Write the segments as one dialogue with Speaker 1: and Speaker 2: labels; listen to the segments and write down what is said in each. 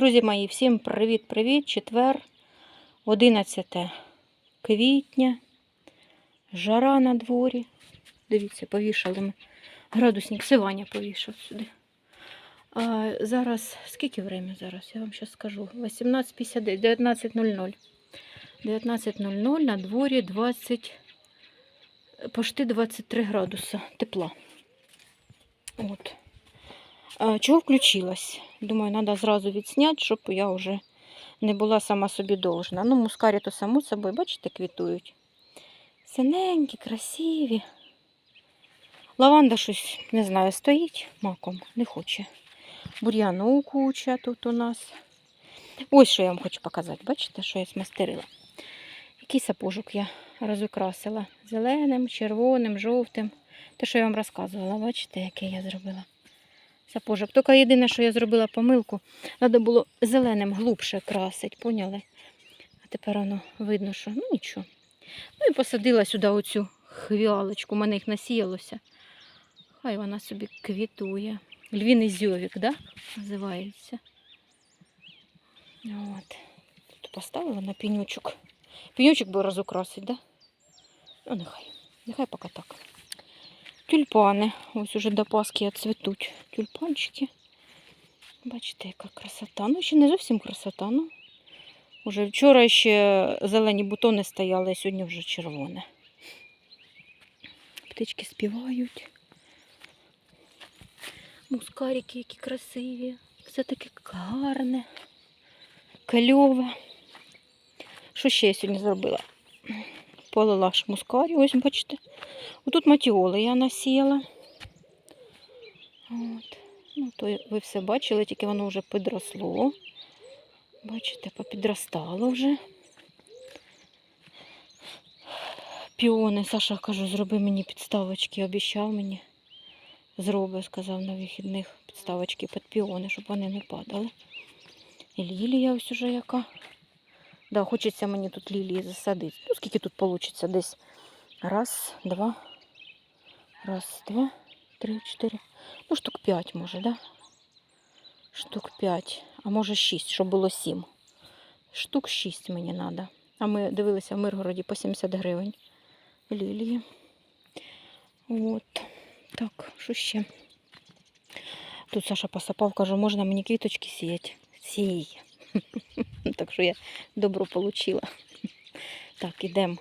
Speaker 1: Друзі мої, всім привіт-привіт! Четвер, 11 квітня, жара на дворі. Дивіться, повішали ми. Градусник Сиваня повішав сюди. А зараз, скільки время зараз? Я вам зараз скажу. 18.59, 19.00. 19.00 на дворі 20, почти 23 градуса тепла. От. Чого включилась? Думаю, треба зразу відсняти, щоб я вже не була сама собі должна. Ну, мускарі то само собою, бачите, квітують. Синенькі, красиві. Лаванда щось, не знаю, стоїть маком, не хоче. Бур'яну куча тут у нас. Ось що я вам хочу показати. Бачите, що я смастерила? Який сапожок я розукрасила. Зеленим, червоним, жовтим. Те, що я вам розказувала, бачите, який я зробила сапожок. Тільки єдине, що я зробила помилку, треба було зеленим глубше красити, поняли? А тепер воно видно, що ну нічого. Ну і посадила сюди оцю хвіалочку, у мене їх насіялося. Хай вона собі квітує. Львіний зьовік, да? називається. От. Тут поставила на пенючок. Пенючок би розукрасить, да? Ну, нехай. Нехай поки так. Тюльпани. Ось уже до Пасхи цвітуть тюльпанчики. Бачите, яка красота. Ну, ще не зовсім красота. Ну, уже вчора ще зелені бутони стояли, а сьогодні вже червоне. Птички співають. Мускарики, які красиві. Все таке гарне, кльове. Що ще я сьогодні зробила? Полила ж мускарі, ось бачите. Отут матіоли я насіяла. От. Ну, то ви все бачили, тільки воно вже підросло. Бачите, попідростало вже. Піони, Саша, кажу, зроби мені підставочки, обіцяв мені. Зроби, сказав на вихідних підставочки під піони, щоб вони не падали. І лілія ось уже яка. Да, хочеться мені тут лілії засадити. Ну, скільки тут вийде? Десь раз, два, раз, два, три, чотири. Ну, штук п'ять може, да? Штук п'ять, а може шість, щоб було сім. Штук шість мені треба. А ми дивилися в Миргороді по 70 гривень. Лілії. От. Так, що ще? Тут Саша посапав, каже, можна мені квіточки сіяти. Сій. Так що я добро получила. Так, ідемо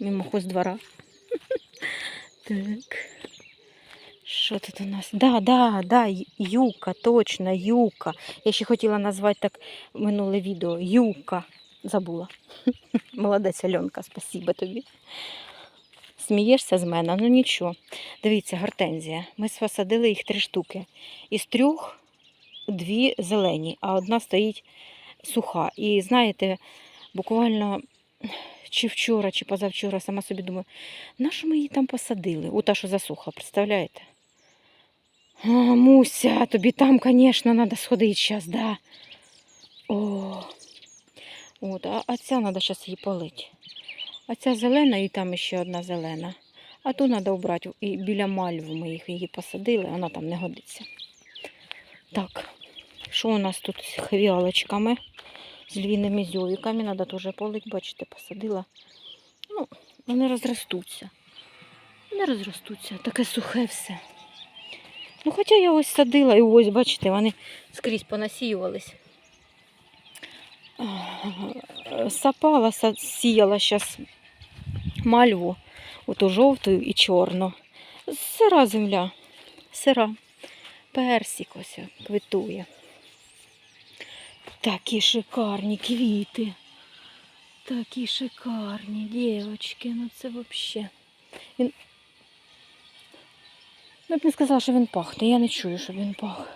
Speaker 1: мимо хоздвора. Так. Що тут у нас? Да, да, да, юка, точно, юка. Я ще хотіла назвати так минуле відео. Юка. Забула. Молодець Альонка, спасибо тобі. Смієшся з мене, ну нічого. Дивіться, гортензія. Ми посадили їх три штуки. Із трьох дві зелені, а одна стоїть суха. І знаєте, буквально чи вчора, чи позавчора сама собі думаю, на що ми її там посадили? У та, що засуха, представляєте? А, Муся, тобі там, звісно, треба сходити зараз, да. О, От, а, а ця треба зараз її полити. А ця зелена і там ще одна зелена. А ту треба обрати. І біля мальви ми їх її посадили, вона там не годиться. Так, що у нас тут з хвіалочками? З львіними зьовіками. Треба теж полити, бачите, посадила. Ну, вони розростуться. Вони розростуться, таке сухе все. Ну, хоча я ось садила і ось, бачите, вони скрізь понасіювались. Сапала, сіяла зараз мальву, оту жовту і чорну. Сира земля, сира. Персик ось квітує. Такі шикарні квіти. Такі шикарні дівчатки. Ну це взагалі. Він... Я б не сказала, що він пахне. Я не чую, щоб він пах.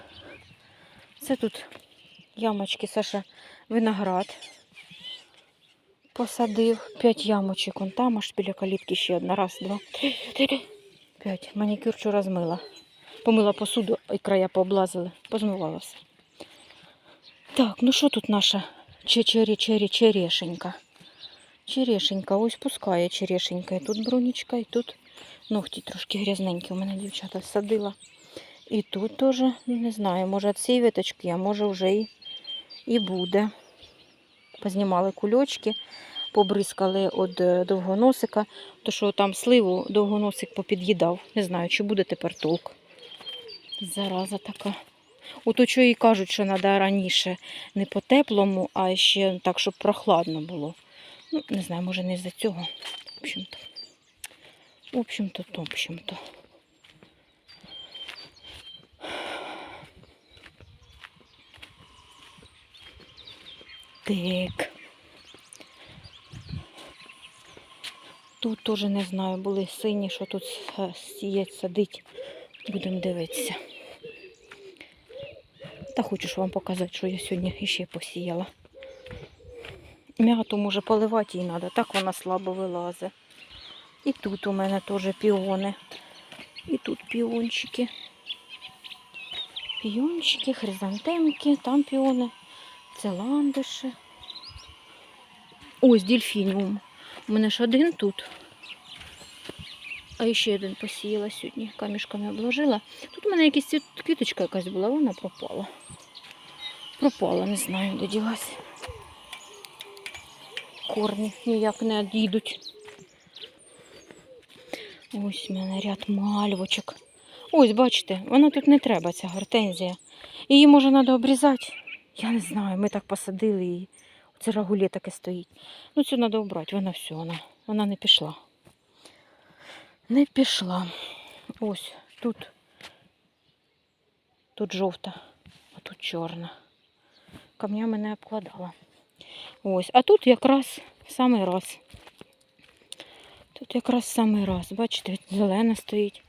Speaker 1: Це тут ямочки, Саша, виноград. Посадив п'ять ямочок. Вон там аж біля калітки ще одна. Раз, два, три, чотири. П'ять. Манікюр вчора змила. Помила посуду і края пооблазили. Позмивала. Так, ну що тут наша черешенька? Черешенька, ось пускає черешенька. І тут бронічка, і тут ногті трошки грязненькі у мене дівчата садила. І тут теж, ну, не знаю, може від цієї виточки, а може вже і, і буде. Познімали кульочки, побризкали від е, довгоносика, то що там сливу довгоносик попід'їдав. Не знаю, чи буде тепер толк. Зараза така. Ото що і кажуть, що треба раніше не по теплому, а ще так, щоб прохладно було. Ну, не знаю, може не з-за цього. В общем-то. В общем-то, в общем-то. Так. Тут теж не знаю, були сині, що тут е, сіять, садить. Будемо дивитися. Та хочу вам показати, що я сьогодні іще посіяла. М'яту може поливати їй треба, так вона слабо вилазить. І тут у мене теж піони. І тут піончики. Піончики, хризантемки, там піони, це ландиші. Ось дельфініум. У мене ж один тут. А ще один посіяла сьогодні, камішками обложила. Тут у мене якась квіточка якась була, вона пропала. Пропала, не знаю, де ділась. Корні ніяк не одійдуть. Ось у мене ряд мальвочок. Ось, бачите, вона тут не треба, ця гортензія. Її може треба обрізати. Я не знаю, ми так посадили її. Це рагулє таке стоїть. Ну, цю треба обрати, вона все, вона, вона не пішла. Не пішла. Ось тут. Тут жовта, а тут чорна. Камнями не обкладала. Ось, а тут якраз самий раз. Тут якраз самий раз. Бачите, зелена стоїть.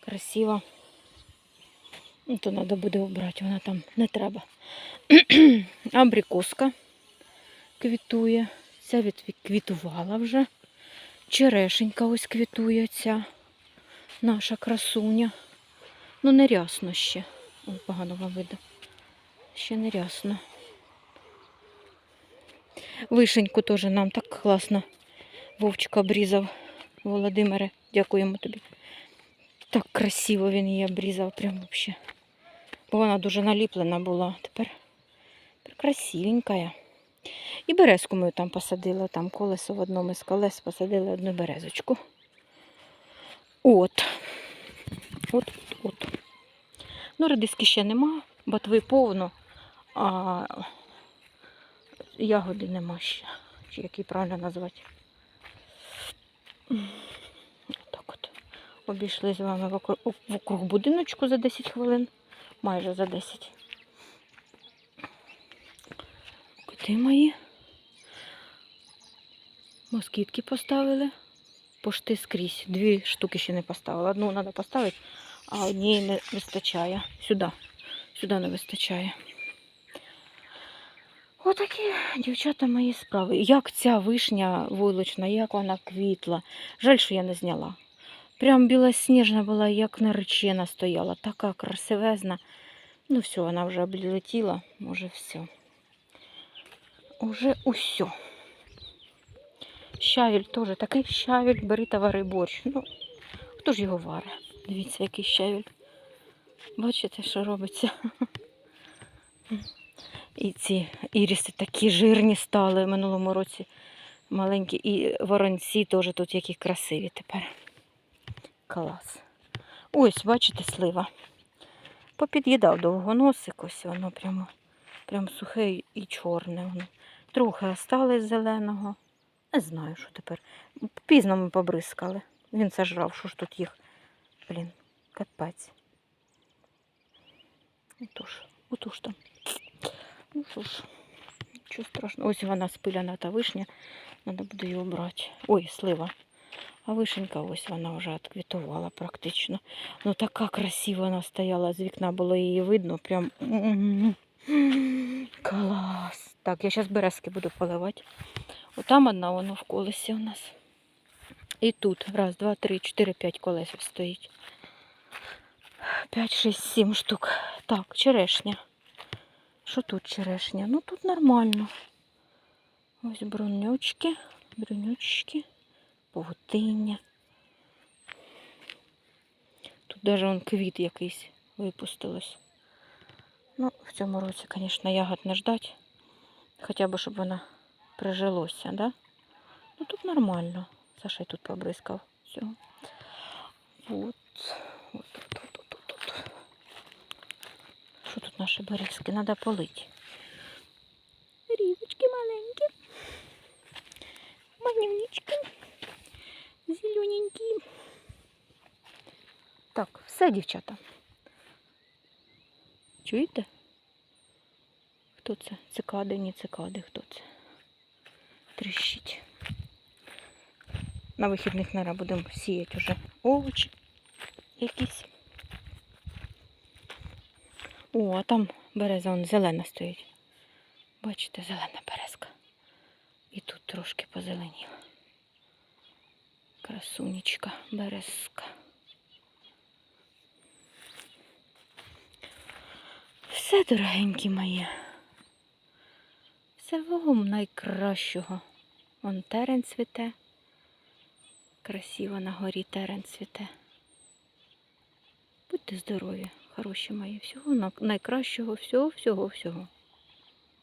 Speaker 1: Красиво. Ну, то треба буде обрати, вона там не треба. Абрикоска квітує. Ця відквітувала вже. Черешенька ось квітує ця наша красуня. Ну, не рясно ще. Ой, погано вам видно. Ще не рясно. Вишеньку теж нам так класно Вовчик обрізав. Володимире, дякуємо тобі. Так красиво він її обрізав, прям взагалі. Бо вона дуже наліплена була. Тепер красивенька. І березку ми там посадили, там колесо в одному із колес посадили одну березочку. От. От, от. Ну, редиски ще нема, ботви повно, а ягоди нема ще. Чи її правильно назвати. Так от. Обійшли з вами вокруг будиночку за 10 хвилин. Майже за 10. Коти мої. Москітки поставили. Пошти скрізь. Дві штуки ще не поставила. Одну треба поставити, а однієї не вистачає. Сюди. Сюди не вистачає. Отакі, дівчата, мої справи. Як ця вишня вулична, як вона квітла. Жаль, що я не зняла. Прям білосніжна була, як наречена стояла. Така красивезна. Ну все, вона вже облетіла. Може все. Уже усе. Щавель теж такий щавель, бери та вари борщ. Ну, хто ж його варить? Дивіться, який щавель. Бачите, що робиться? І ці іріси такі жирні стали в минулому році. Маленькі. І воронці теж тут які красиві тепер. Клас. Ось, бачите, слива. Попід'їдав довгоносик, ось воно прямо, прямо сухе і чорне. Воно. Трохи осталось зеленого. Не знаю, що тепер. Пізно ми побризкали. Він сажрав, що ж тут їх. Блін, капець. Отож, отож там. Ну що ж, нічого страшного. Ось вона спиляна та вишня. Треба буде її обрати. Ой, слива. А вишенька ось вона вже відквітувала практично. Ну така красива вона стояла, з вікна було її видно. Прям клас. Так, я зараз березки буду поливати. Отам одна воно в колесі у нас. І тут. Раз, два, три, чотири, п'ять колесів стоїть. П'ять, шість, сім штук. Так, черешня. Що тут черешня? Ну тут нормально. Ось бруньочки, бруньочки, павутиння. Тут навіть он квіт якийсь випустилось. Ну, в цьому році, звісно, ягод не ждать. Хоча б, щоб вона прижилося, да? Ну тут нормально. Саша й тут побризкав. Вот. Вот тут, тут, тут, тут, тут. Що тут наші березки? Треба полити. Різочки маленькі. Манюнечки. Зелененькі. Так, все, дівчата. Чуєте? Хто це? Цикади, не цикади, хто це? Тріщить. На вихідних, наверное, будемо сіяти вже овочі якісь. О, а там береза вон зелена стоїть. Бачите, зелена березка. І тут трошки позеленіла. Красунечка, березка. Все, дорогенькі мої. Всього вам найкращого. Вон терен цвіте. Красиво на горі терен цвіте. Будьте здорові, хороші мої. Всього найкращого, всього, всього, всього.